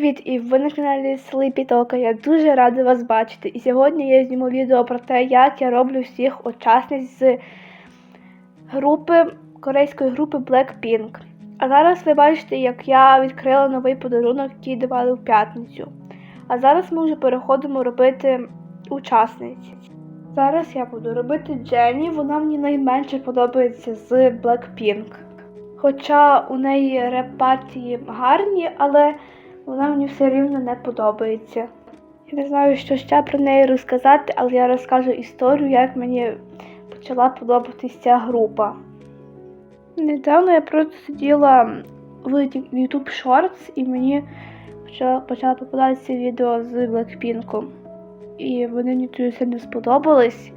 Привіт! І ви на каналі Talk. Я дуже рада вас бачити. І сьогодні я зніму відео про те, як я роблю всіх учасниць з групи корейської групи Blackpink. А зараз ви бачите, як я відкрила новий подарунок, який давали в п'ятницю. А зараз ми вже переходимо робити учасниць. Зараз я буду робити Дженні, вона мені найменше подобається з Blackpink. Хоча у неї реп-партії гарні, але вона мені все рівно не подобається. Я не знаю, що ще про неї розказати, але я розкажу історію, як мені почала подобатися ця група. Недавно я просто сиділа в YouTube Shorts і мені почало попадатися відео з Blackpink. І вони мені дуже сильно сподобались.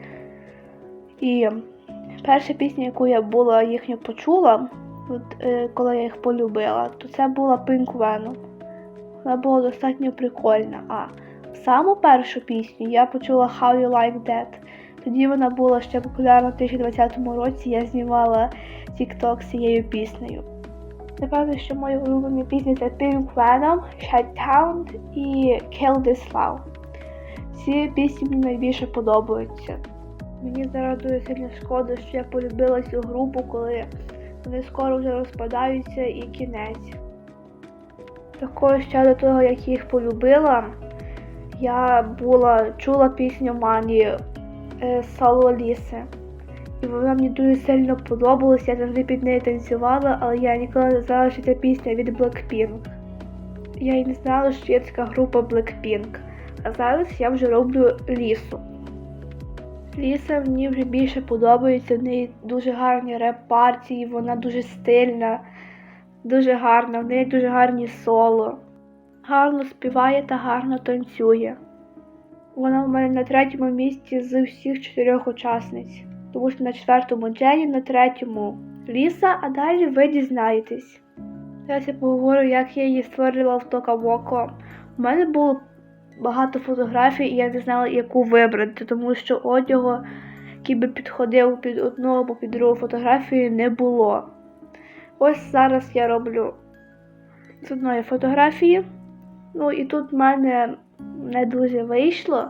І перша пісня, яку я була їхню почула, от, е, коли я їх полюбила, то це була Pink Venom. Вона була достатньо прикольна. А саму першу пісню я почула How You Like That. Тоді вона була ще популярна в 2020 році, я знімала TikTok з цією піснею. Напевно, що мої улюблені пісні це Pink Venom, Shut Down і Kill This Love. Ці пісні мені найбільше подобаються. Мені зараз дуже сильно шкода, що я полюбила цю групу, коли вони скоро вже розпадаються і кінець. Також ще до того, як їх полюбила, я була чула пісню Мані е, Соло Ліси. І вона мені дуже сильно подобалась, я завжди під нею танцювала, але я ніколи не знала, що ця пісня від Blackpink. Я й не знала, що є така група Blackpink. А зараз я вже роблю лісу. Ліса мені вже більше подобається, в неї дуже гарні реп-партії, вона дуже стильна, дуже гарна, в неї дуже гарні соло. Гарно співає та гарно танцює. Вона в мене на третьому місці з всіх чотирьох учасниць. Тому що на четвертому Джені, на третьому Ліса, а далі ви дізнаєтесь. Зараз я поговорю, як я її створила в Токавоко. У мене було багато фотографій, і я не знала, яку вибрати, тому що одягу, який би підходив під одну або під другу фотографію, не було. Ось зараз я роблю з одної фотографії. Ну і тут в мене не дуже вийшло.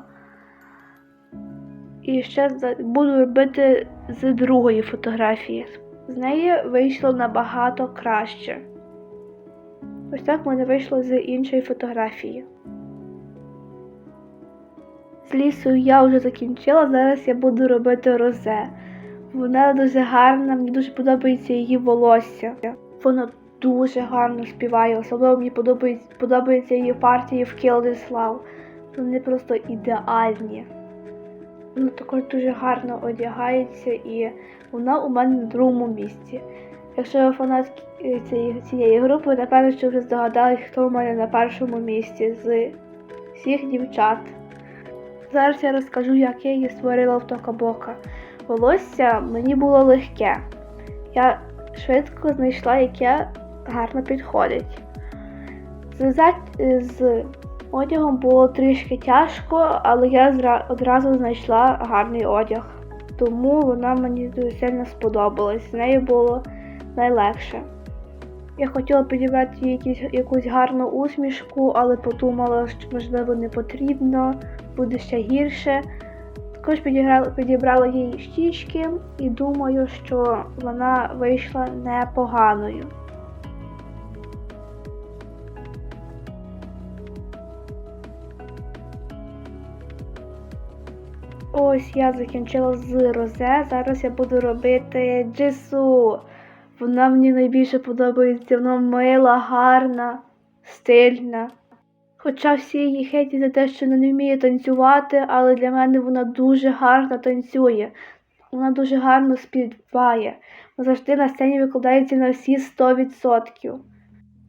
І ще буду робити з другої фотографії. З неї вийшло набагато краще. Ось так в мене вийшло з іншої фотографії. З лісою я вже закінчила, зараз я буду робити розе. Вона дуже гарна, мені дуже подобається її волосся. Вона дуже гарно співає, особливо мені подобається, подобається її партії в Kill This. Вони просто ідеальні. Вона також дуже гарно одягається і вона у мене на другому місці. Якщо ви фанат цієї, цієї групи, напевно, що вже здогадались, хто у мене на першому місці з всіх дівчат. Зараз я розкажу, як я її створила в Токабока. Волосся мені було легке. Я швидко знайшла, яке гарно підходить. З, з одягом було трішки тяжко, але я одразу знайшла гарний одяг. Тому вона мені дуже сильно сподобалась. З нею було найлегше. Я хотіла підібрати їй якусь гарну усмішку, але подумала, що можливо не потрібно, буде ще гірше. Також підібрала, підібрала їй щічки і думаю, що вона вийшла непоганою. Ось я закінчила з розе. Зараз я буду робити джису. Вона мені найбільше подобається, вона мила, гарна, стильна. Хоча всі її хейтять за те, що вона не вміє танцювати, але для мене вона дуже гарно танцює. Вона дуже гарно співає. Вона завжди на сцені викладається на всі 100%.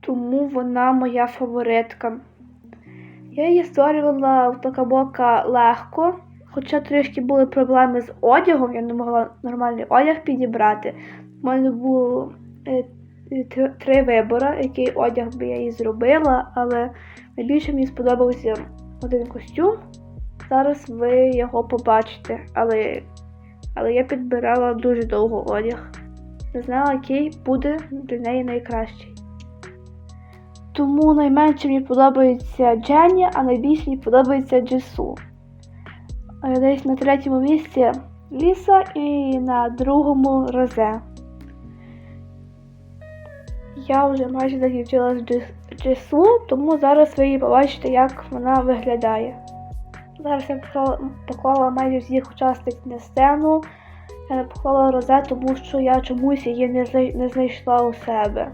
Тому вона моя фаворитка. Я її створювала в Токабока легко, хоча трішки були проблеми з одягом, я не могла нормальний одяг підібрати. У мене було е, три вибори, який одяг би я їй зробила, але найбільше мені сподобався один костюм. Зараз ви його побачите, але але я підбирала дуже довго одяг. Не знала, який буде для неї найкращий. Тому найменше мені подобається Дженні, а найбільше мені подобається Джесу. Е, Десь на третьому місці Ліса і на другому Розе. Я вже майже закінчила з Джесу, тому зараз ви її побачите, як вона виглядає. Зараз я поклала, майже всіх учасниць на сцену. Не поклала розе, тому що я чомусь її не, знайшла у себе.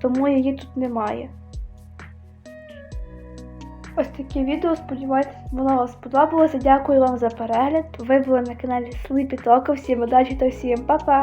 Тому її тут немає. Ось таке відео. Сподіваюся, воно вам сподобалося. Дякую вам за перегляд. Ви були на каналі Sleepy Talk. Всім удачі та всім па-па!